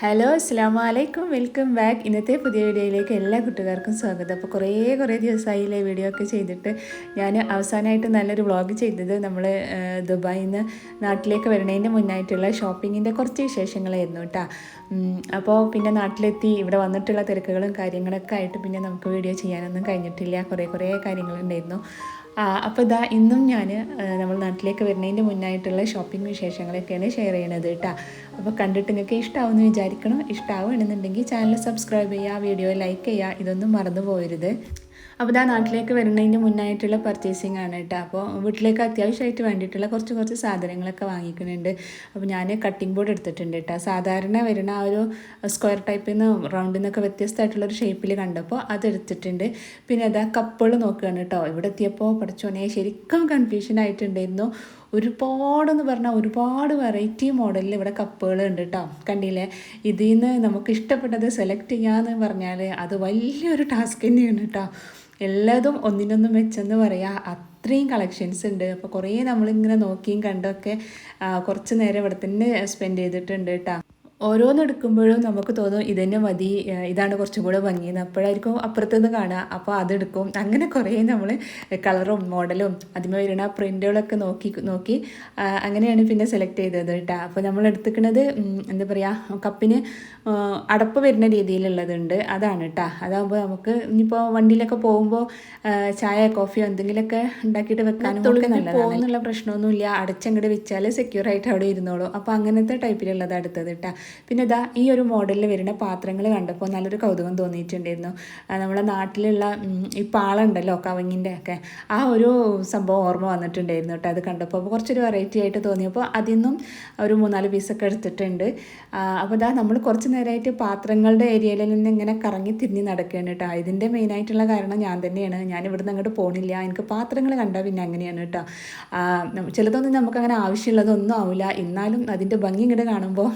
Hello അസ്സാം വലൈക്കും welcome back ഇന്നത്തെ പുതിയ വീഡിയോയിലേക്ക് എല്ലാ കുട്ടികാർക്കും സ്വാഗതം. അപ്പോൾ കുറേ കുറേ ദിവസമായില്ലേ വീഡിയോ ഒക്കെ ചെയ്തിട്ട്. ഞാൻ അവസാനമായിട്ട് നല്ലൊരു വ്ളോഗ് ചെയ്തത് നമ്മൾ ദുബായിൽ നിന്ന് നാട്ടിലേക്ക് വരുന്നതിന്റെ മുന്നായിട്ടുള്ള ഷോപ്പിങ്ങിന്റെ കുറച്ച് വിശേഷങ്ങളായിരുന്നു കേട്ടോ അപ്പോൾ പിന്നെ നാട്ടിലെത്തി ഇവിടെ വന്നിട്ടുള്ള തിരക്കുകളും കാര്യങ്ങളൊക്കെ ആയിട്ട് പിന്നെ നമുക്ക് വീഡിയോ ചെയ്യാനൊന്നും കഴിഞ്ഞിട്ടില്ല. കുറേ കുറേ കാര്യങ്ങളുണ്ടായിരുന്നു. അപ്പോൾ ഇതാ ഇന്നും ഞാൻ നമ്മൾ നാട്ടിലേക്ക് വരുന്നതിന്റെ മുന്നായിട്ടുള്ള ഷോപ്പിംഗ് വിശേഷങ്ങളൊക്കെയാണ് ഷെയർ ചെയ്യണത് കേട്ടോ അപ്പോൾ കണ്ടിട്ട് നിങ്ങൾക്ക് ഇഷ്ടമാവുമെന്ന് വിചാരിക്കണം. ഇഷ്ടമാവുകയാണെന്നുണ്ടെങ്കിൽ ചാനൽ സബ്സ്ക്രൈബ് ചെയ്യുക വീഡിയോ ലൈക്ക് ചെയ്യുക ഇതൊന്നും മറന്നു പോകരുത്. അപ്പോൾ ഇതാ നാട്ടിലേക്ക് വരുന്നതിന് മുന്നായിട്ടുള്ള പർച്ചേസിങ് ആണ് കേട്ടോ. അപ്പോൾ വീട്ടിലേക്ക് അത്യാവശ്യമായിട്ട് വേണ്ടിയിട്ടുള്ള കുറച്ച് കുറച്ച് സാധനങ്ങളൊക്കെ വാങ്ങിക്കുന്നുണ്ട്. അപ്പോൾ ഞാൻ കട്ടിംഗ് ബോർഡ് എടുത്തിട്ടുണ്ട് കേട്ടോ. സാധാരണ വരുന്ന ആ ഒരു സ്ക്വയർ ടൈപ്പിൽ നിന്ന് റൗണ്ടിൽ നിന്നൊക്കെ വ്യത്യസ്തമായിട്ടുള്ള ഒരു ഷേപ്പിൽ കണ്ടപ്പോൾ അതെടുത്തിട്ടുണ്ട് പിന്നെ അതാ കപ്പുകൾ നോക്കുകയാണ് കേട്ടോ. ഇവിടെ എത്തിയപ്പോൾ പഠിച്ചോനെ ശരിക്കും കൺഫ്യൂഷൻ ആയിട്ടുണ്ടായിരുന്നു. ഒരുപാടെന്ന് പറഞ്ഞാൽ ഒരുപാട് വെറൈറ്റി മോഡലിൽ ഇവിടെ കപ്പുകൾ ഉണ്ട് കേട്ടോ. കണ്ടില്ലേ? ഇതിൽ നിന്ന് നമുക്ക് ഇഷ്ടപ്പെട്ടത് സെലക്ട് ചെയ്യാന്ന് പറഞ്ഞാൽ അത് വലിയൊരു ടാസ്ക് തന്നെയാണ് കേട്ടോ. എല്ലാതും ഒന്നിനൊന്നും വെച്ചെന്ന് പറയാം. അത്രയും കളക്ഷൻസ് ഉണ്ട്. അപ്പോൾ കുറേ നമ്മളിങ്ങനെ നോക്കിയും കണ്ടൊക്കെ കുറച്ച് നേരം ഇവിടെ തന്നെ സ്പെൻഡ് ചെയ്തിട്ടുണ്ട് കേട്ടോ ഓരോന്ന് എടുക്കുമ്പോഴും നമുക്ക് തോന്നും ഇതന്നെ മതി ഇതാണ് കുറച്ചും കൂടെ ഭംഗിയെന്ന് അപ്പോഴായിരിക്കും അപ്പുറത്തുനിന്ന് കാണുക അപ്പോൾ അതെടുക്കും. അങ്ങനെ കുറേ നമ്മൾ കളറും മോഡലും അതിമേ വരുന്ന പ്രിന്റുകളൊക്കെ നോക്കി നോക്കി അങ്ങനെയാണ് പിന്നെ സെലക്ട് ചെയ്തത് കേട്ടോ. അപ്പോൾ നമ്മൾ എടുത്തിക്കണത് എന്താ പറയുക കപ്പിന് അടപ്പ് വരുന്ന രീതിയിലുള്ളതുണ്ട്. അതാണ് കേട്ടോ. അതാകുമ്പോൾ നമുക്ക് ഇനിയിപ്പോൾ വണ്ടിയിലൊക്കെ പോകുമ്പോൾ ചായ കോഫിയോ എന്തെങ്കിലുമൊക്കെ ഉണ്ടാക്കിയിട്ട് വെക്കാനും ഒക്കെ നല്ലതാണ്. പോകുന്നുള്ള പ്രശ്നമൊന്നുമില്ല. അടച്ചങ്ങോട്ട് വെച്ചാൽ സെക്യൂർ ആയിട്ട് അവിടെ ഇരുന്നോളൂ. അപ്പോൾ അങ്ങനത്തെ ടൈപ്പിലുള്ളത് അടുത്തത് കേട്ടോ. പിന്നെ ഇതാ ഈ ഒരു മോഡലിൽ വരുന്ന പാത്രങ്ങൾ കണ്ടപ്പോൾ നല്ലൊരു കൗതുകം തോന്നിയിട്ടുണ്ടായിരുന്നു. നമ്മുടെ നാട്ടിലുള്ള ഈ പാളുണ്ടല്ലോ കവങ്ങിന്റെ ഒക്കെ. ആ ഒരു സംഭവം ഓർമ്മ വന്നിട്ടുണ്ടായിരുന്നു കേട്ടോ അത് കണ്ടപ്പോൾ അപ്പോൾ കുറച്ചൊരു വെറൈറ്റി ആയിട്ട് തോന്നിയപ്പോൾ അതിൽ നിന്നും ഒരു മൂന്നാൽ പീസൊക്കെ എടുത്തിട്ടുണ്ട്. അപ്പോൾ ഇതാ നമ്മൾ കുറച്ച് നേരമായിട്ട് പാത്രങ്ങളുടെ ഏരിയയിൽ നിന്ന് ഇങ്ങനെ കറങ്ങി തിരിഞ്ഞ് നടക്കുകയാണ് കേട്ടോ. ഇതിന്റെ മെയിനായിട്ടുള്ള കാരണം ഞാൻ തന്നെയാണ്. ഞാൻ ഇവിടുന്ന് അങ്ങോട്ട് പോണില്ല. എനിക്ക് പാത്രങ്ങൾ കണ്ടാൽ പിന്നെ അങ്ങനെയാണ് കേട്ടോ. ചിലതൊന്നും നമുക്കങ്ങനെ ആവശ്യമുള്ളതൊന്നും ആവില്ല എന്നാലും അതിന്റെ ഭംഗി ഇങ്ങോട്ട് കാണുമ്പോൾ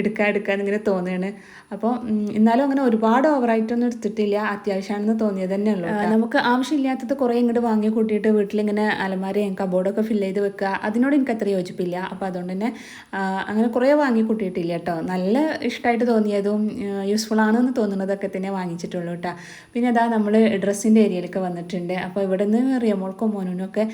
എടുക്കാൻ എടുക്കാൻ ഇങ്ങനെ തോന്നുകയാണ് അപ്പോൾ എന്നാലും അങ്ങനെ ഒരുപാട് ഓവറായിട്ടൊന്നും എടുത്തിട്ടില്ല. അത്യാവശ്യമാണെന്ന് തോന്നിയത് തന്നെ ഉള്ളൂ നമുക്ക് ആവശ്യമില്ലാത്തത് കുറേ ഇങ്ങോട്ട് വാങ്ങി കൂട്ടിയിട്ട് വീട്ടിലിങ്ങനെ അലമാരയും കബോർഡൊക്കെ ഫില്ല് ചെയ്ത് വെക്കുക. അതിനോട് എനിക്ക് അത്ര യോജിപ്പില്ല. അപ്പോൾ അതുകൊണ്ട് തന്നെ അങ്ങനെ കുറേ വാങ്ങി കൂട്ടിയിട്ടില്ല കേട്ടോ. നല്ല ഇഷ്ടമായിട്ട് തോന്നിയതും യൂസ്ഫുൾ ആണെന്ന് തോന്നുന്നതൊക്കെ തന്നെ വാങ്ങിച്ചിട്ടുള്ളൂ കേട്ടോ. പിന്നെ അതാ നമ്മൾ ഡ്രസ്സിന്റെ ഏരിയയിലൊക്കെ വന്നിട്ടുണ്ട്. അപ്പോൾ ഇവിടെ നിന്ന് റിയമോൾക്കോ മോനോനും ഒക്കെ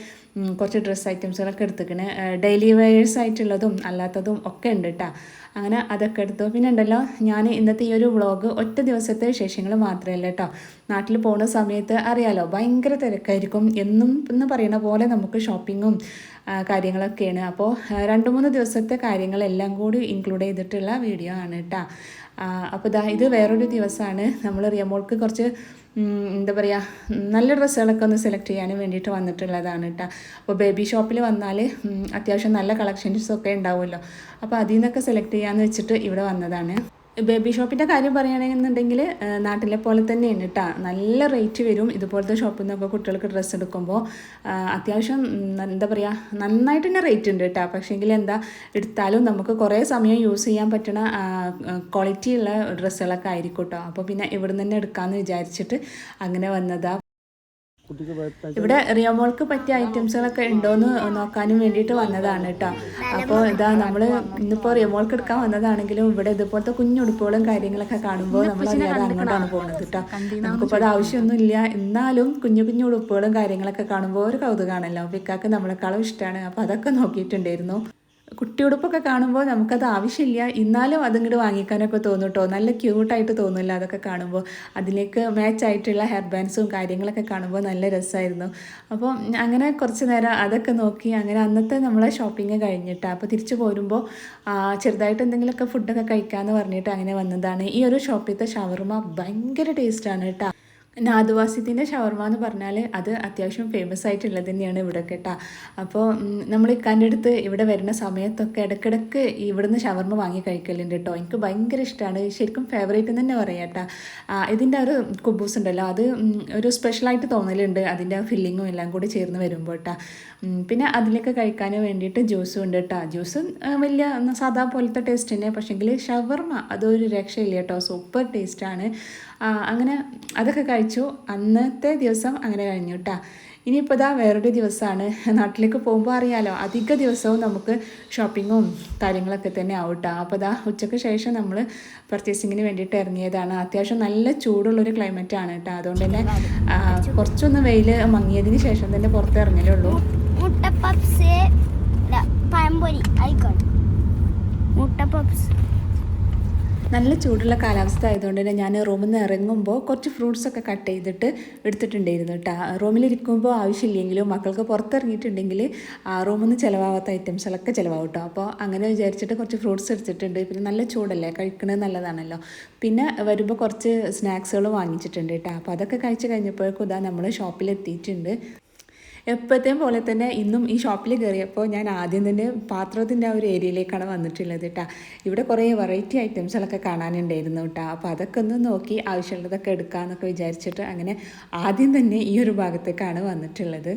കുറച്ച് ഡ്രസ്സ് ഐറ്റംസുകളൊക്കെ എടുത്തിക്കണ്. ഡെയിലി വെയേഴ്സ് ആയിട്ടുള്ളതും അല്ലാത്തതും ഒക്കെ ഉണ്ട് കേട്ടോ അങ്ങനെ അതൊക്കെ എടുത്തു. പിന്നെ ഉണ്ടല്ലോ ഞാൻ ഇന്നത്തെ ഈ ഒരു വ്ളോഗ് ഒറ്റ ദിവസത്തെ വിശേഷങ്ങൾ മാത്രമല്ല കേട്ടോ നാട്ടിൽ പോകുന്ന സമയത്ത് അറിയാലോ ഭയങ്കര തിരക്കായിരിക്കും. എന്നും എന്ന് പറയുന്ന പോലെ നമുക്ക് ഷോപ്പിങ്ങും കാര്യങ്ങളൊക്കെയാണ്. അപ്പോൾ രണ്ട് മൂന്ന് ദിവസത്തെ കാര്യങ്ങളെല്ലാം കൂടി ഇൻക്ലൂഡ് ചെയ്തിട്ടുള്ള വീഡിയോ ആണ് കേട്ടോ അപ്പോൾ ഇതാ ഇത് വേറൊരു ദിവസമാണ്. നമ്മൾ റിയമോൾക്ക് കുറച്ച് എന്താ പറയുക നല്ല ഡ്രസ്സുകളൊക്കെ ഒന്ന് സെലക്ട് ചെയ്യാനും വേണ്ടിയിട്ട് വന്നിട്ടുള്ളതാണ് കേട്ടോ അപ്പോൾ ബേബി ഷോപ്പിൽ വന്നാൽ അത്യാവശ്യം നല്ല കളക്ഷൻസൊക്കെ ഉണ്ടാവുമല്ലോ. അപ്പോൾ അതിൽ നിന്നൊക്കെ സെലക്ട് ചെയ്യാമെന്ന് വെച്ചിട്ട് ഇവിടെ വന്നതാണ്. ബേബി ഷോപ്പിന്റെ കാര്യം പറയുകയാണെന്നുണ്ടെങ്കിൽ നാട്ടിലെ പോലെ തന്നെയാണ് കേട്ടോ നല്ല റേറ്റ് വരും. ഇതുപോലത്തെ ഷോപ്പിൽ നിന്നൊക്കെ കുട്ടികൾക്ക് ഡ്രസ്സ് എടുക്കുമ്പോൾ അത്യാവശ്യം എന്താ പറയുക നന്നായിട്ട് തന്നെ റേറ്റ് ഉണ്ട് കേട്ടോ പക്ഷേങ്കിൽ എന്താ എടുത്താലും നമുക്ക് കുറേ സമയം യൂസ് ചെയ്യാൻ പറ്റുന്ന ക്വാളിറ്റിയുള്ള ഡ്രസ്സുകളൊക്കെ ആയിരിക്കും കേട്ടോ അപ്പോൾ പിന്നെ ഇവിടെ നിന്ന് തന്നെ എടുക്കാമെന്ന് വിചാരിച്ചിട്ട് അങ്ങനെ വന്നതാ. ഇവിടെ റിയമോൾക്ക് പറ്റിയ ഐറ്റംസുകളൊക്കെ ഉണ്ടോന്ന് നോക്കാനും വേണ്ടിയിട്ട് വന്നതാണ് കേട്ടോ. അപ്പോൾ ഇതാ നമ്മൾ ഇന്നിപ്പോൾ റിയമോൾക്ക് എടുക്കാൻ വന്നതാണെങ്കിലും ഇവിടെ ഇതുപോലത്തെ കുഞ്ഞുടുപ്പുകളും കാര്യങ്ങളൊക്കെ കാണുമ്പോൾ നമ്മൾ അറിയാതെ അങ്ങോട്ടാണ് പോകുന്നത് കേട്ടോ. നമുക്കിപ്പോൾ അത് ആവശ്യമൊന്നുമില്ല എന്നാലും കുഞ്ഞു കുഞ്ഞു ഉടുപ്പുകളും കാര്യങ്ങളൊക്കെ കാണുമ്പോൾ ഒരു കൗതുകമാണല്ലോ പിക്കാക്ക് നമ്മളെക്കാളും ഇഷ്ടമാണ് അപ്പോൾ അതൊക്കെ നോക്കിയിട്ടുണ്ടായിരുന്നു. കുട്ടിയുടുപ്പൊക്കെ കാണുമ്പോൾ നമുക്കത് ആവശ്യമില്ല. എന്നാലും അതിങ്ങോട്ട് വാങ്ങിക്കാനൊക്കെ തോന്നും കേട്ടോ നല്ല ക്യൂട്ടായിട്ട് തോന്നില്ല അതൊക്കെ കാണുമ്പോൾ അതിലേക്ക് മാച്ച് ആയിട്ടുള്ള ഹെയർ ബാൻഡ്സും കാര്യങ്ങളൊക്കെ കാണുമ്പോൾ നല്ല രസമായിരുന്നു അപ്പോൾ അങ്ങനെ കുറച്ച് നേരം അതൊക്കെ നോക്കി അങ്ങനെ അന്നത്തെ നമ്മളെ ഷോപ്പിംഗ് കഴിഞ്ഞിട്ട് അപ്പോൾ തിരിച്ചു പോരുമ്പോൾ ചെറുതായിട്ട് എന്തെങ്കിലുമൊക്കെ ഫുഡൊക്കെ കഴിക്കാമെന്ന് പറഞ്ഞിട്ട് അങ്ങനെ വന്നതാണ്. ഈ ഒരു ഷോപ്പിലത്തെ ഷവർമ ഭയങ്കര ടേസ്റ്റാണ് കേട്ടോ നാദുവാസിത്തിന്റെ ഷവർമ എന്ന് പറഞ്ഞാൽ അത് അത്യാവശ്യം ഫേമസ് ആയിട്ടുള്ളത് തന്നെയാണ് ഇവിടെ കേട്ടോ അപ്പോൾ നമ്മൾ ഇക്കാന്റെ അടുത്ത് ഇവിടെ വരുന്ന സമയത്തൊക്കെ ഇടയ്ക്കിടയ്ക്ക് ഇവിടുന്ന് ഷവർമ വാങ്ങി കഴിക്കലുണ്ട് കേട്ടോ എനിക്ക് ഭയങ്കര ഇഷ്ടമാണ് ശരിക്കും ഫേവറേറ്റ് തന്നെ പറയാം കേട്ടോ ഇതിന്റെ ഒരു കുബൂസ് ഉണ്ടല്ലോ അത് ഒരു സ്പെഷ്യലായിട്ട് തോന്നലുണ്ട്. അതിന്റെ ഫില്ലിങ്ങും എല്ലാം കൂടി ചേർന്ന് വരുമ്പോൾ കേട്ടോ പിന്നെ അതിലേക്ക് കഴിക്കാൻ വേണ്ടിയിട്ട് ജ്യൂസും ഉണ്ട് കേട്ടോ ജ്യൂസ് വലിയ സാധാ പോലത്തെ ടേസ്റ്റ് തന്നെ. പക്ഷേങ്കിൽ ഷവർമ അതൊരു രക്ഷയില്ല കേട്ടോ സൂപ്പർ ടേസ്റ്റാണ് അങ്ങനെ അതൊക്കെ കഴിച്ചു. അന്നത്തെ ദിവസം അങ്ങനെ കഴിഞ്ഞു കേട്ടോ ഇനിയിപ്പോൾ ഇതാ വേറൊരു ദിവസമാണ് നാട്ടിലേക്ക് പോകുമ്പോൾ അറിയാലോ അധിക ദിവസവും നമുക്ക് ഷോപ്പിങ്ങും കാര്യങ്ങളൊക്കെ തന്നെ ആവട്ടോ അപ്പോൾ ഇതാ ഉച്ചയ്ക്ക് ശേഷം നമ്മൾ പർച്ചേസിങ്ങിന് വേണ്ടിയിട്ട് ഇറങ്ങിയതാണ്. അത്യാവശ്യം നല്ല ചൂടുള്ളൊരു ക്ലൈമറ്റാണ് കേട്ടോ അതുകൊണ്ട് തന്നെ കുറച്ചൊന്ന് വെയിൽ മങ്ങിയതിന് ശേഷം തന്നെ പുറത്തിറങ്ങലേ ഉള്ളൂ. മുട്ട പപ്സ് പഴംപൊരി ആയിക്കോട്ടെ മുട്ട പപ്സ്. നല്ല ചൂടുള്ള കാലാവസ്ഥ ആയതുകൊണ്ട് തന്നെ ഞാൻ റൂമിൽ നിന്ന് ഇറങ്ങുമ്പോൾ കുറച്ച് ഫ്രൂട്ട്സ് ഒക്കെ കട്ട് ചെയ്തിട്ട് എടുത്തിട്ടുണ്ടായിരുന്നു കേട്ടോ. റൂമിലിരിക്കുമ്പോൾ ആവശ്യമില്ലെങ്കിലും മക്കൾക്ക് പുറത്തിറങ്ങിയിട്ടുണ്ടെങ്കിൽ ആ റൂമിൽ നിന്ന് ചിലവാകാത്ത ഐറ്റംസുകളൊക്കെ ചിലവാകും കേട്ടോ. അപ്പോൾ അങ്ങനെ വിചാരിച്ചിട്ട് കുറച്ച് ഫ്രൂട്ട്സ് എടുത്തിട്ടുണ്ട്. പിന്നെ നല്ല ചൂടല്ലേ? കഴിക്കുന്നത് നല്ലതാണല്ലോ. പിന്നെ വരുമ്പോൾ കുറച്ച് സ്നാക്സുകൾ വാങ്ങിച്ചിട്ടുണ്ട് കേട്ടോ. അപ്പോൾ അതൊക്കെ കഴിച്ച് കഴിഞ്ഞപ്പോഴേക്കും ഇതാ നമ്മൾ ഷോപ്പിലെത്തിയിട്ടുണ്ട്. എപ്പോഴത്തെയും പോലെ തന്നെ ഇന്നും ഈ ഷോപ്പിൽ കയറിയപ്പോൾ ഞാൻ ആദ്യം തന്നെ പാത്രത്തിന്റെ ആ ഒരു ഏരിയയിലേക്കാണ് വന്നിട്ടുള്ളത് കേട്ടോ ഇവിടെ കുറേ വെറൈറ്റി ഐറ്റംസുകളൊക്കെ കാണാനുണ്ടായിരുന്നു കേട്ടോ അപ്പോൾ അതൊക്കെ ഒന്ന് നോക്കി ആവശ്യമുള്ളതൊക്കെ എടുക്കാമെന്നൊക്കെ വിചാരിച്ചിട്ട് അങ്ങനെ ആദ്യം തന്നെ ഈ ഒരു ഭാഗത്തേക്കാണ് വന്നിട്ടുള്ളത്.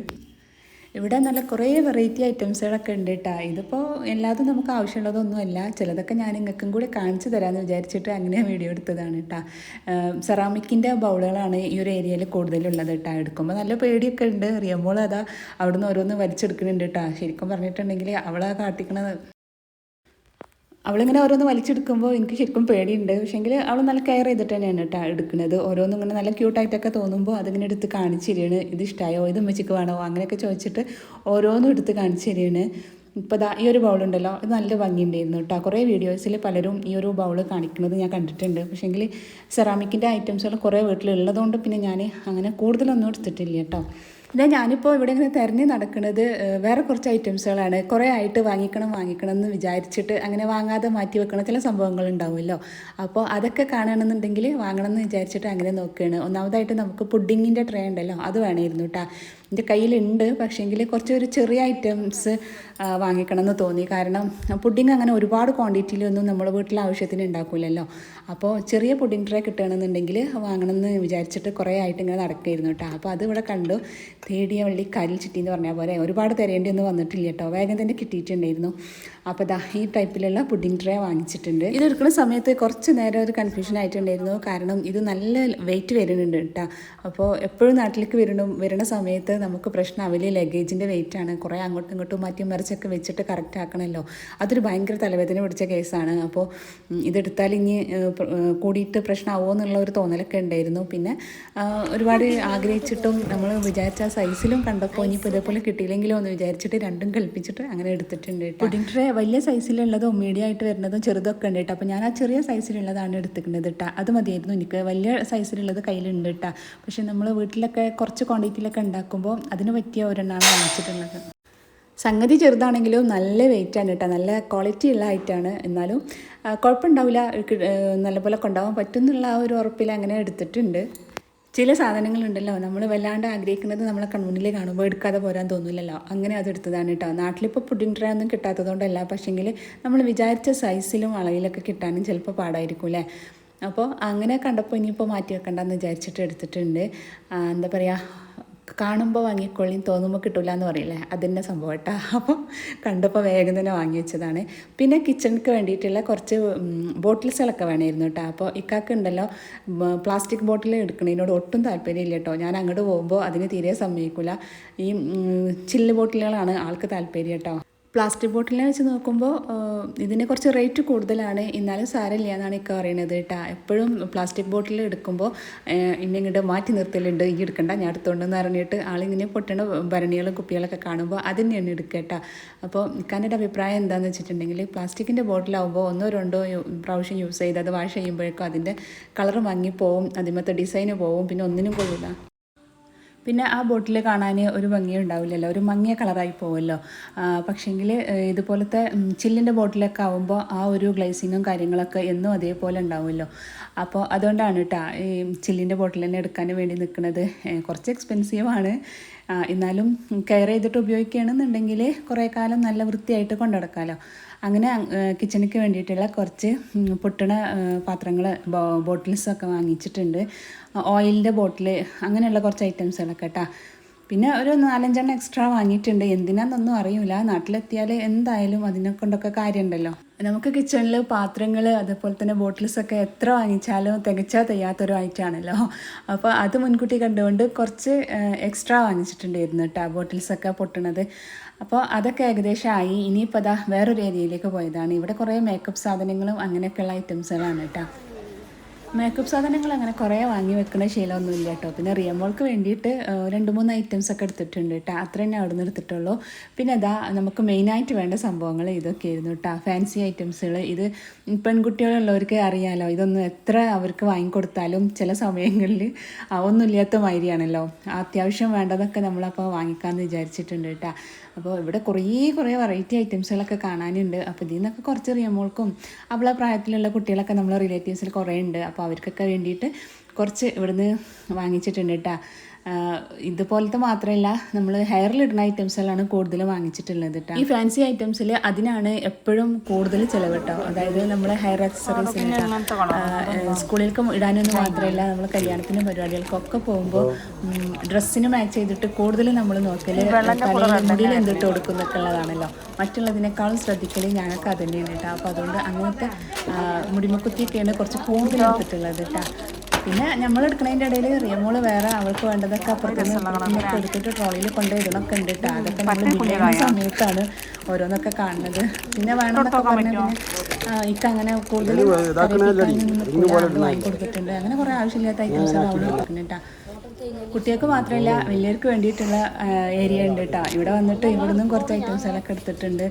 ഇവിടെ നല്ല കുറേ വെറൈറ്റി ഐറ്റംസുകളൊക്കെ ഉണ്ട് കേട്ടോ ഇതിപ്പോൾ എല്ലാതും നമുക്ക് ആവശ്യമുള്ളതൊന്നുമല്ല. ചിലതൊക്കെ ഞാൻ നിങ്ങൾക്കും കൂടി കാണിച്ചു തരാമെന്ന് വിചാരിച്ചിട്ട് അങ്ങനെ വീഡിയോ എടുത്തതാണ് കേട്ടോ സെറാമിക്കിന്റെ ബൗളുകളാണ് ഈ ഒരു ഏരിയയിൽ കൂടുതലുള്ളത് കേട്ടോ എടുക്കുമ്പോൾ നല്ല പേടിയൊക്കെ ഉണ്ട്. റിയമോൾ അതാ അവിടുന്ന് ഓരോന്ന് വലിച്ചെടുക്കുന്നുണ്ട് കേട്ടോ ശരിക്കും പറഞ്ഞിട്ടുണ്ടെങ്കിൽ അവളെ കാട്ടിക്കണത്. അവളിങ്ങനെ ഓരോന്ന് വലിച്ചെടുക്കുമ്പോൾ എനിക്ക് ശരിക്കും പേടിയുണ്ട്. പക്ഷേങ്കിൽ അവൾ നല്ല കെയർ ചെയ്തിട്ട് തന്നെയാണ് കേട്ടോ എടുക്കുന്നത്. ഓരോന്നും ഇങ്ങനെ നല്ല ക്യൂട്ടായിട്ടൊക്കെ തോന്നുമ്പോൾ അതിങ്ങനെ എടുത്ത് കാണിച്ചു തരികയാണ്. ഇത് ഇഷ്ടമായോ ഇത് ഉമ്മച്ചിക്ക് വേണോ? അങ്ങനെയൊക്കെ ചോദിച്ചിട്ട് ഓരോന്നും എടുത്ത് കാണിച്ചു തരികയാണ്. ഇപ്പോൾ ദാ ഈ ഒരു ബൗൾ ഉണ്ടല്ലോ. ഇത് നല്ല ഭംഗിയുണ്ടായിരുന്നു കേട്ടോ കുറേ വീഡിയോസിൽ പലരും ഈ ഒരു ബൗൾ കാണിക്കുന്നത് ഞാൻ കണ്ടിട്ടുണ്ട്. പക്ഷേങ്കിൽ സെറാമിക്കിന്റെ ഐറ്റംസുകൾ കുറേ വീട്ടിലുള്ളതുകൊണ്ട് പിന്നെ ഞാൻ അങ്ങനെ കൂടുതലൊന്നും എടുത്തിട്ടില്ല കേട്ടോ പിന്നെ ഞാനിപ്പോൾ ഇവിടെ ഇങ്ങനെ തിരഞ്ഞ് നടക്കുന്നത് വേറെ കുറച്ച് ഐറ്റംസുകളാണ്. കുറേ ആയിട്ട് വാങ്ങിക്കണം വാങ്ങിക്കണം എന്ന് വിചാരിച്ചിട്ട് അങ്ങനെ വാങ്ങാതെ മാറ്റി വെക്കണ ചില സംഭവങ്ങൾ ഉണ്ടാവുമല്ലോ അപ്പോൾ അതൊക്കെ കാണണമെന്നുണ്ടെങ്കിൽ വാങ്ങണം എന്ന് വിചാരിച്ചിട്ട് അങ്ങനെ നോക്കുകയാണ്. ഒന്നാമതായിട്ട് നമുക്ക് പുഡിങ്ങിന്റെ ട്രേ ഉണ്ടല്ലോ അത് വേണമായിരുന്നു കേട്ടോ എന്റെ കയ്യിലുണ്ട്. പക്ഷേങ്കിൽ കുറച്ച് ഒരു ചെറിയ ഐറ്റംസ് വാങ്ങിക്കണം എന്ന് തോന്നി. കാരണം പുഡിങ് അങ്ങനെ ഒരുപാട് ക്വാണ്ടിറ്റിയിലൊന്നും നമ്മൾ വീട്ടിൽ ആവശ്യത്തിന് ഉണ്ടാക്കില്ലല്ലോ അപ്പോൾ ചെറിയ പുഡിങ് ട്രേ കിട്ടുകയാണെന്നുണ്ടെങ്കിൽ വാങ്ങണമെന്ന് വിചാരിച്ചിട്ട് കുറേ ആയിട്ട് ഇങ്ങനെ നടക്കുകയായിരുന്നു കേട്ടോ. അപ്പോൾ അത് ഇവിടെ കണ്ടു. തേടിയ വള്ളി കരിൽ ചിട്ടി എന്ന് പറഞ്ഞാൽ പോലെ ഒരുപാട് തിരയേണ്ടി ഒന്നും വന്നിട്ടില്ല കേട്ടോ. വേഗം തന്നെ കിട്ടിയിട്ടുണ്ടായിരുന്നു. അപ്പോൾ ദാ ഈ ടൈപ്പിലുള്ള പുഡിംഗ് ട്രേ വാങ്ങിച്ചിട്ടുണ്ട്. ഇത് എടുക്കുന്ന സമയത്ത് കുറച്ച് നേരം ഒരു കൺഫ്യൂഷൻ ആയിട്ടുണ്ടായിരുന്നു. കാരണം ഇത് നല്ല വെയിറ്റ് വരുന്നുണ്ട് കേട്ടോ അപ്പോൾ എപ്പോഴും നാട്ടിലേക്ക് വരണം വരുന്ന സമയത്ത് നമുക്ക് പ്രശ്നമാവില്ല ലഗേജിന്റെ വെയിറ്റ് ആണ്. കുറേ അങ്ങോട്ടും ഇങ്ങോട്ടും മാറ്റി മറിച്ചൊക്കെ വെച്ചിട്ട് കറക്റ്റ് ആക്കണമല്ലോ അതൊരു ഭയങ്കര തലവേദന പിടിച്ച കേസാണ്. അപ്പോൾ ഇതെടുത്താൽ ഇനി കൂടിയിട്ട് പ്രശ്നമാവോ എന്നുള്ള ഒരു തോന്നലൊക്കെ ഉണ്ടായിരുന്നു. പിന്നെ ഒരുപാട് ആഗ്രഹിച്ചിട്ടും നമ്മൾ വിചാരിച്ച സൈസിലും കണ്ടപ്പോൾ ഇനിയിപ്പോൾ ഇതേപോലെ കിട്ടിയില്ലെങ്കിലോ എന്ന് വിചാരിച്ചിട്ട് രണ്ടും കൽപ്പിച്ചിട്ട് അങ്ങനെ എടുത്തിട്ടുണ്ട് പുഡിംഗ് ട്രേ വലിയ സൈസിലുള്ളതും മീഡിയം ആയിട്ട് വരുന്നതും ചെറുതൊക്കെ ഉണ്ട് കേട്ടോ അപ്പോൾ ഞാൻ ആ ചെറിയ സൈസിലുള്ളതാണ് എടുത്തിക്കുന്നത് കേട്ടോ അത് മതിയായിരുന്നു എനിക്ക്. വലിയ സൈസിലുള്ളത് കയ്യിലുണ്ട് കേട്ടോ പക്ഷേ നമ്മൾ വീട്ടിലൊക്കെ കുറച്ച് ക്വാണ്ടിറ്റിയിലൊക്കെ ഉണ്ടാക്കുമ്പോൾ അതിന് പറ്റിയ ഒരെണ്ണമാണ് വാങ്ങിച്ചിട്ടുള്ളത്. സംഗതി ചെറുതാണെങ്കിലും നല്ല വെയിറ്റ് ആണ് കേട്ടോ നല്ല ക്വാളിറ്റി ഉള്ള ഐറ്റാണ് എന്നാലും കുഴപ്പമുണ്ടാവില്ല. നല്ലപോലെ കൊണ്ടാവാൻ പറ്റുന്നുള്ള ആ ഒരു ഉറപ്പിൽ അങ്ങനെ എടുത്തിട്ടുണ്ട്. ചില സാധനങ്ങളുണ്ടല്ലോ. നമ്മൾ വല്ലാണ്ട് ആഗ്രഹിക്കുന്നത് നമ്മളെ കൺമുന്നിൽ കാണുമ്പോൾ എടുക്കാതെ പോരാൻ തോന്നില്ലല്ലോ അങ്ങനെ അത് എടുത്തതാണ് കേട്ടോ നാട്ടിലിപ്പോൾ പുഡിംഗ് ട്രേ ഒന്നും കിട്ടാത്തതുകൊണ്ടല്ല. പക്ഷേങ്കിൽ നമ്മൾ വിചാരിച്ച സൈസിലും അളവിലൊക്കെ കിട്ടാനും ചിലപ്പോൾ പാടായിരിക്കും അല്ലേ അപ്പോൾ അങ്ങനെ കണ്ടപ്പോൾ ഇനിയിപ്പോൾ മാറ്റി വെക്കണ്ടെന്ന് വിചാരിച്ചിട്ട് എടുത്തിട്ടുണ്ട്. എന്താ പറയുക കാണുമ്പോൾ വാങ്ങിക്കൊള്ളിയും തോന്നുമ്പോൾ കിട്ടില്ല എന്ന് പറയില്ലേ? അതിന്റെ സംഭവം കേട്ടോ അപ്പം കണ്ടപ്പോൾ വേഗം തന്നെ വാങ്ങി വെച്ചതാണ്. പിന്നെ കിച്ചണിക്ക് വേണ്ടിയിട്ടുള്ള കുറച്ച് ബോട്ടിൽസുകളൊക്കെ വേണമായിരുന്നു കേട്ടോ അപ്പോൾ ഇക്കാക്ക് ഉണ്ടല്ലോ പ്ലാസ്റ്റിക് ബോട്ടിൽ എടുക്കുന്നതിനോട് ഒട്ടും താല്പര്യമില്ല കേട്ടോ ഞാൻ അങ്ങോട്ട് പോകുമ്പോൾ അതിന് തീരെ സമ്മതിക്കില്ല ഈ ചില്ല് ബോട്ടിലുകളാണ് ആൾക്ക് താല്പര്യം കേട്ടോ പ്ലാസ്റ്റിക് ബോട്ടിലിനെ വെച്ച് നോക്കുമ്പോൾ ഇതിന് കുറച്ച് റേറ്റ് കൂടുതലാണ്. എന്നാലും സാരമില്ല എന്നാണ് ഇക്ക പറയുന്നത് കേട്ടോ. എപ്പോഴും പ്ലാസ്റ്റിക് ബോട്ടിൽ എടുക്കുമ്പോൾ ഇന്നെ ഇങ്ങോട്ട് മാറ്റി നിർത്തലുണ്ട്. ഈ എടുക്കണ്ട ഞാൻ എടുത്തോണ്ടെന്ന് പറഞ്ഞിട്ട് ആളിങ്ങനെ പൊട്ടണ ഭരണികളും കുപ്പികളൊക്കെ കാണുമ്പോൾ അത് തന്നെയാണ് അപ്പോൾ ഇക്കാന്റെ അഭിപ്രായം എന്താണെന്ന് വെച്ചിട്ടുണ്ടെങ്കിൽ പ്ലാസ്റ്റിക്കിന്റെ ബോട്ടിലാവുമ്പോൾ ഒന്നോ രണ്ടോ പ്രാവശ്യം യൂസ് ചെയ്ത് അത് വാഷ് ചെയ്യുമ്പോഴേക്കും അതിന്റെ കളർ മങ്ങിപ്പോവും അതിമത്തെ ഡിസൈന് പോവും പിന്നെ ഒന്നിനും കൊള്ളില്ല പിന്നെ ആ ബോട്ടിൽ കാണാൻ ഒരു ഭംഗിയുണ്ടാവില്ലല്ലോ ഒരു മങ്ങിയ കളറായി പോവുമല്ലോ പക്ഷേങ്കിൽ ഇതുപോലത്തെ ചില്ലിന്റെ ബോട്ടിലൊക്കെ ആവുമ്പോൾ ആ ഒരു ഗ്ലേസിങ്ങും കാര്യങ്ങളൊക്കെ എന്നും അതേപോലെ ഉണ്ടാവുമല്ലോ. അപ്പോൾ അതുകൊണ്ടാണ് കേട്ടോ ഈ ചില്ലിന്റെ ബോട്ടിൽ തന്നെ എടുക്കാൻ വേണ്ടി നിൽക്കുന്നത് കുറച്ച് എക്സ്പെൻസീവാണ്. എന്നാലും കെയർ ചെയ്തിട്ട് ഉപയോഗിക്കുകയാണെന്നുണ്ടെങ്കിൽ കുറേ കാലം നല്ല വൃത്തിയായിട്ട് കൊണ്ടുനടക്കാമല്ലോ അങ്ങനെ കിച്ചണിക്ക് വേണ്ടിയിട്ടുള്ള കുറച്ച് പൊട്ടണ പാത്രങ്ങൾ ബോട്ടിൽസൊക്കെ വാങ്ങിച്ചിട്ടുണ്ട്. ഓയിലിന്റെ ബോട്ടിൽ അങ്ങനെയുള്ള കുറച്ച് ഐറ്റംസുകളൊക്കെ കേട്ടോ പിന്നെ ഒരു നാലഞ്ചെണ്ണം എക്സ്ട്രാ വാങ്ങിയിട്ടുണ്ട്. എന്തിനാന്നൊന്നും അറിയില്ല നാട്ടിലെത്തിയാൽ എന്തായാലും അതിനെ കൊണ്ടൊക്കെ കാര്യമുണ്ടല്ലോ നമുക്ക് കിച്ചണിൽ പാത്രങ്ങൾ അതുപോലെ തന്നെ ബോട്ടിൽസൊക്കെ എത്ര വാങ്ങിച്ചാലും തികച്ചാൽ തയ്യാത്തൊരു ഐറ്റമാണല്ലോ അപ്പോൾ അത് മുൻകൂട്ടി കണ്ടുകൊണ്ട് കുറച്ച് എക്സ്ട്രാ വാങ്ങിച്ചിട്ടുണ്ടായിരുന്നു കേട്ടോ ബോട്ടിൽസൊക്കെ പൊട്ടണത്. അപ്പോൾ അതൊക്കെ ഏകദേശം ആയി ഇനിയിപ്പോൾ അതാ വേറൊരു ഏരിയയിലേക്ക് പോയതാണ്. ഇവിടെ കുറേ മേക്കപ്പ് സാധനങ്ങളും അങ്ങനെയൊക്കെയുള്ള ഐറ്റംസുകളാണ് കേട്ടോ മേക്കപ്പ് സാധനങ്ങൾ അങ്ങനെ കുറേ വാങ്ങി വെക്കുന്ന ശീലമൊന്നുമില്ല കേട്ടോ. പിന്നെ റിയമോൾക്ക് വേണ്ടിയിട്ട് രണ്ട് മൂന്ന് ഐറ്റംസ് ഒക്കെ എടുത്തിട്ടുണ്ട് കേട്ടോ അത്ര തന്നെ അവിടെ നിന്ന് എടുത്തിട്ടുള്ളൂ. പിന്നെ അതാ നമുക്ക് മെയിനായിട്ട് വേണ്ട സംഭവങ്ങൾ ഇതൊക്കെ ആയിരുന്നു കേട്ടോ ഫാൻസി ഐറ്റംസുകൾ ഇത് പെൺകുട്ടികളുള്ളവർക്ക് അറിയാലോ ഇതൊന്നും എത്ര അവർക്ക് വാങ്ങിക്കൊടുത്താലും ചില സമയങ്ങളിൽ ഒന്നുമില്ലാത്ത മാതിരിയാണല്ലോ. അത്യാവശ്യം വേണ്ടതൊക്കെ നമ്മളപ്പോൾ വാങ്ങിക്കാമെന്ന് വിചാരിച്ചിട്ടുണ്ട് കേട്ടോ അപ്പോൾ ഇവിടെ കുറേ കുറേ വെറൈറ്റി ഐറ്റംസുകളൊക്കെ കാണാനുണ്ട്. അപ്പോൾ ഇതിൽ നിന്നൊക്കെ കുറച്ച് റിയമോൾക്കും അവളെ പ്രായത്തിലുള്ള കുട്ടികളൊക്കെ നമ്മളെ റിലേറ്റീവ്സിൽ കുറേ ഉണ്ട് അപ്പോൾ അവർക്കൊക്കെ വേണ്ടിയിട്ട് കുറച്ച് ഇവിടുന്ന് വാങ്ങിച്ചിട്ടുണ്ട് കേട്ടോ ഇതുപോലത്തെ മാത്രമല്ല നമ്മൾ ഹെയറിലിടുന്ന ഐറ്റംസിലാണ് കൂടുതൽ വാങ്ങിച്ചിട്ടുള്ളത് കേട്ടോ ഈ ഫാൻസി ഐറ്റംസിൽ അതിനാണ് എപ്പോഴും കൂടുതൽ ചിലവ് കേട്ടോ അതായത് നമ്മൾ ഹെയർ അക്സസറീസിന് സ്കൂളിലേക്ക് ഇടാനൊന്നും മാത്രമല്ല നമ്മൾ കല്യാണത്തിനും പരിപാടികൾക്കൊക്കെ പോകുമ്പോൾ ഡ്രസ്സിന് മാച്ച് ചെയ്തിട്ട് കൂടുതൽ നമ്മൾ നോക്കൽ മുടിയിൽ എന്തിട്ട് കൊടുക്കുന്നൊക്കെ ഉള്ളതാണല്ലോ മറ്റുള്ളതിനേക്കാളും ശ്രദ്ധിക്കൽ ഞങ്ങൾക്ക് അത് തന്നെയാണ് കേട്ടോ അപ്പോൾ അതുകൊണ്ട് അങ്ങനത്തെ മുടിമുക്കുത്തിയൊക്കെയാണ് കുറച്ച് കൂടുതൽ എടുത്തിട്ടുള്ളത് കേട്ടോ പിന്നെ നമ്മൾ എടുക്കുന്നതിന്റെ ഇടയിൽ റിയമോൾ വേറെ അവൾക്ക് വേണ്ടതൊക്കെ അപ്പുറത്തുനിന്ന് എടുത്തിട്ട് ട്രോളിയിൽ കൊണ്ടുപോയി ഇടണമൊക്കെ ഉണ്ട് കേട്ടോ അതൊക്കെ നമ്മൾ ബില്ലുന്ന സമയത്താണ് ഓരോന്നൊക്കെ കാണുന്നത്. പിന്നെ വേണമെന്നൊക്കെ പറഞ്ഞാൽ ഇക്ക അങ്ങനെ കൂടുതൽ വാങ്ങി കൊടുത്തിട്ടുണ്ട്. അങ്ങനെ കുറേ ആവശ്യമില്ലാത്ത ഐറ്റംസ് അവിടെ പറഞ്ഞിട്ടാ. കേട്ടോ കുട്ടികൾക്ക് മാത്രമല്ല വലിയവർക്ക് വേണ്ടിയിട്ടുള്ള ഏരിയ ഉണ്ട് കേട്ടോ ഇവിടെ വന്നിട്ട് ഇവിടുന്നും കുറച്ച് ഐറ്റംസുകളൊക്കെ എടുത്തിട്ടുണ്ട്.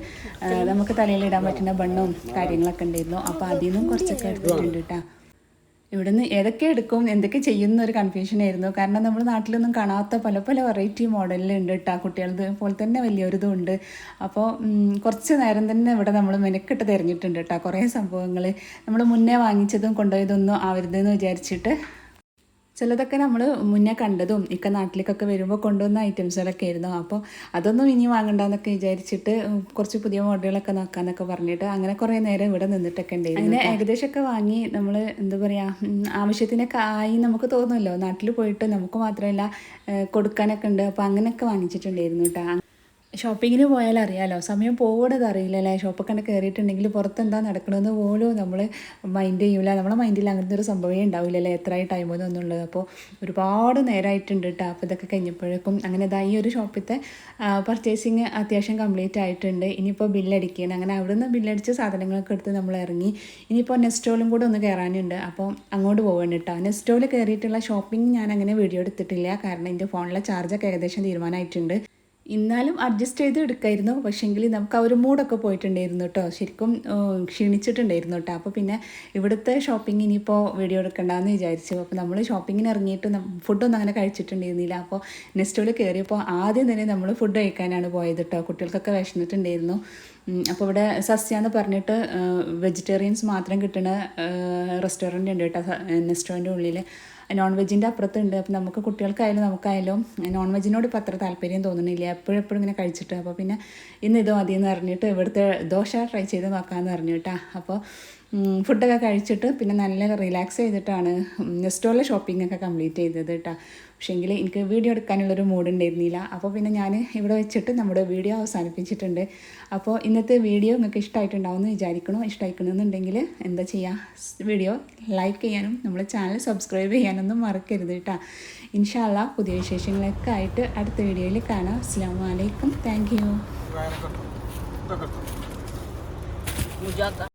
നമുക്ക് തലയിൽ ഇടാൻ പറ്റുന്ന ബണ്ണും കാര്യങ്ങളൊക്കെ ഉണ്ടായിരുന്നു. അപ്പോൾ അതിൽ നിന്നും കുറച്ചൊക്കെ എടുത്തിട്ടുണ്ട് കേട്ടോ ഇവിടുന്ന് ഏതൊക്കെ എടുക്കും എന്തൊക്കെ ചെയ്യുന്ന ഒരു കൺഫ്യൂഷൻ ആയിരുന്നു. കാരണം നമ്മൾ നാട്ടിലൊന്നും കാണാത്ത പല പല വെറൈറ്റി മോഡലിലുണ്ട് കേട്ടോ കുട്ടികളത് പോലെ തന്നെ വലിയൊരിതും ഉണ്ട്. അപ്പോൾ കുറച്ച് നേരം തന്നെ ഇവിടെ നമ്മൾ മെനക്കെട്ട് തിരഞ്ഞിട്ടുണ്ട് കേട്ടോ കുറേ സംഭവങ്ങൾ നമ്മൾ മുന്നേ വാങ്ങിച്ചതും കൊണ്ടുപോയതൊന്നും ആവരുതെന്ന് വിചാരിച്ചിട്ട് ചിലതൊക്കെ നമ്മൾ മുന്നേ കണ്ടതും ഇക്ക നാട്ടിലേക്കൊക്കെ വരുമ്പോൾ കൊണ്ടുവന്ന ഐറ്റംസുകളൊക്കെ ആയിരുന്നു. അപ്പോൾ അതൊന്നും ഇനി വാങ്ങണ്ടെന്നൊക്കെ വിചാരിച്ചിട്ട് കുറച്ച് പുതിയ മോഡലുകളൊക്കെ നോക്കാന്നൊക്കെ പറഞ്ഞിട്ട് അങ്ങനെ കുറേ നേരം ഇവിടെ നിന്നിട്ടൊക്കെ ഉണ്ടായിരുന്നു അങ്ങനെ ഏകദേശമൊക്കെ വാങ്ങി നമ്മൾ എന്താ പറയുക ആവശ്യത്തിനൊക്കെ ആയി നമുക്ക് തോന്നുമല്ലോ. നാട്ടിൽ പോയിട്ട് നമുക്ക് മാത്രമല്ല കൊടുക്കാനൊക്കെ ഉണ്ട്. അപ്പോൾ അങ്ങനെയൊക്കെ വാങ്ങിച്ചിട്ടുണ്ടായിരുന്നു കേട്ടോ. ഷോപ്പിങ്ങിന് പോയാൽ അറിയാലോ. സമയം പോകുന്നത് അറിയില്ലല്ലേ. ഷോപ്പൊക്കെ കണ്ട് കയറിയിട്ടുണ്ടെങ്കിൽ പുറത്ത് എന്താ നടക്കണമെന്ന് പോലും നമ്മൾ മൈൻഡ് ചെയ്യൂല. നമ്മളെ മൈൻഡിൽ അങ്ങനത്തെ ഒരു സംഭവമേ ഉണ്ടാവില്ലല്ലേ. എത്രയായി ടൈം എന്നുള്ളത്. അപ്പോൾ ഒരുപാട് നേരമായിട്ടുണ്ട് കേട്ടോ അപ്പോൾ ഇതൊക്കെ കഴിഞ്ഞപ്പോഴേക്കും അങ്ങനെ ഇതാ ഈ ഒരു ഷോപ്പിലത്തെ പർച്ചേസിങ് അത്യാവശ്യം കംപ്ലീറ്റ് ആയിട്ടുണ്ട്. ഇനിയിപ്പോൾ ബില്ലടിക്കുകയാണ് അങ്ങനെ അവിടുന്ന് ബില്ലടിച്ച സാധനങ്ങളൊക്കെ എടുത്ത് നമ്മൾ ഇറങ്ങി. ഇനിയിപ്പോൾ നെസ്റ്റോളും കൂടെ ഒന്ന് കയറാനുണ്ട്. അപ്പോൾ അങ്ങോട്ട് പോകണം കേട്ടോ നെസ്റ്റോൾ കയറിയിട്ടുള്ള ഷോപ്പിംഗ് ഞാൻ അങ്ങനെ വീഡിയോ എടുത്തിട്ടില്ല. കാരണം എന്റെ ഫോണിലെ ചാർജൊക്കെ ഏകദേശം തീരുമാനമായിട്ടുണ്ട് എന്നാലും അഡ്ജസ്റ്റ് ചെയ്ത് എടുക്കായിരുന്നു. പക്ഷേങ്കിൽ നമുക്ക് ആ ഒരു മൂഡൊക്കെ പോയിട്ടുണ്ടായിരുന്നു കേട്ടോ ശരിക്കും ക്ഷീണിച്ചിട്ടുണ്ടായിരുന്നു കേട്ടോ അപ്പോൾ പിന്നെ ഇവിടുത്തെ ഷോപ്പിംഗ് ഇനിയിപ്പോൾ വീഡിയോ എടുക്കണ്ടെന്ന് വിചാരിച്ചു. അപ്പോൾ നമ്മൾ ഷോപ്പിങ്ങിന് ഇറങ്ങിയിട്ട് ഫുഡൊന്നും അങ്ങനെ കഴിച്ചിട്ടുണ്ടായിരുന്നില്ല. അപ്പോൾ നെക്സ്റ്റോൾ കയറിയപ്പോൾ ആദ്യം തന്നെ നമ്മൾ ഫുഡ് കഴിക്കാനാണ് പോയത് കേട്ടോ കുട്ടികൾക്കൊക്കെ വിശന്നിട്ടുണ്ടായിരുന്നു. ഉം, അപ്പോൾ ഇവിടെ സസ്യ എന്ന് പറഞ്ഞിട്ട് വെജിറ്റേറിയൻസ് മാത്രം കിട്ടുന്ന റെസ്റ്റോറന്റ് ഉണ്ട് കേട്ടോ നെസ്റ്റോറിന്റെ ഉള്ളിൽ നോൺ വെജിന്റെ അപ്പുറത്തുണ്ട്. അപ്പോൾ നമുക്ക് കുട്ടികൾക്കായാലും നമുക്കായാലും നോൺ വെജിനോട് ഇപ്പോൾ അത്ര താല്പര്യം തോന്നുന്നില്ല. എപ്പോഴും എപ്പോഴും ഇങ്ങനെ കഴിച്ചിട്ട്. അപ്പോൾ പിന്നെ ഇന്ന് ഇത് മതി എന്ന് പറഞ്ഞിട്ട് ഇവിടുത്തെ ദോശ ട്രൈ ചെയ്ത് നോക്കാമെന്ന് പറഞ്ഞു കേട്ടോ. അപ്പോൾ ഫുഡൊക്കെ കഴിച്ചിട്ട് പിന്നെ നല്ല റിലാക്സ് ചെയ്തിട്ടാണ് നെസ്റ്റോറിലെ ഷോപ്പിംഗ് ഒക്കെ കംപ്ലീറ്റ് ചെയ്തത് കേട്ടോ പക്ഷേങ്കിൽ എനിക്ക് വീഡിയോ എടുക്കാനുള്ളൊരു മൂഡ് ഉണ്ടായിരുന്നില്ല അപ്പോൾ പിന്നെ ഞാൻ ഇവിടെ വെച്ചിട്ട് നമ്മുടെ വീഡിയോ അവസാനിപ്പിച്ചിട്ടുണ്ട്. അപ്പോൾ ഇന്നത്തെ വീഡിയോ നിങ്ങൾക്ക് ഇഷ്ടമായിട്ടുണ്ടാവുമെന്ന് വിചാരിക്കണോ? ഇഷ്ടമായിക്കണമെന്നുണ്ടെങ്കിൽ എന്താ ചെയ്യുക വീഡിയോ ലൈക്ക് ചെയ്യാനും നമ്മുടെ ചാനൽ സബ്സ്ക്രൈബ് ചെയ്യാനൊന്നും മറക്കരുത് കേട്ടോ ഇൻഷാല്ല പുതിയ വിശേഷങ്ങളൊക്കെ ആയിട്ട് അടുത്ത വീഡിയോയിൽ കാണാം. അസ്സാം വലൈക്കും താങ്ക് യു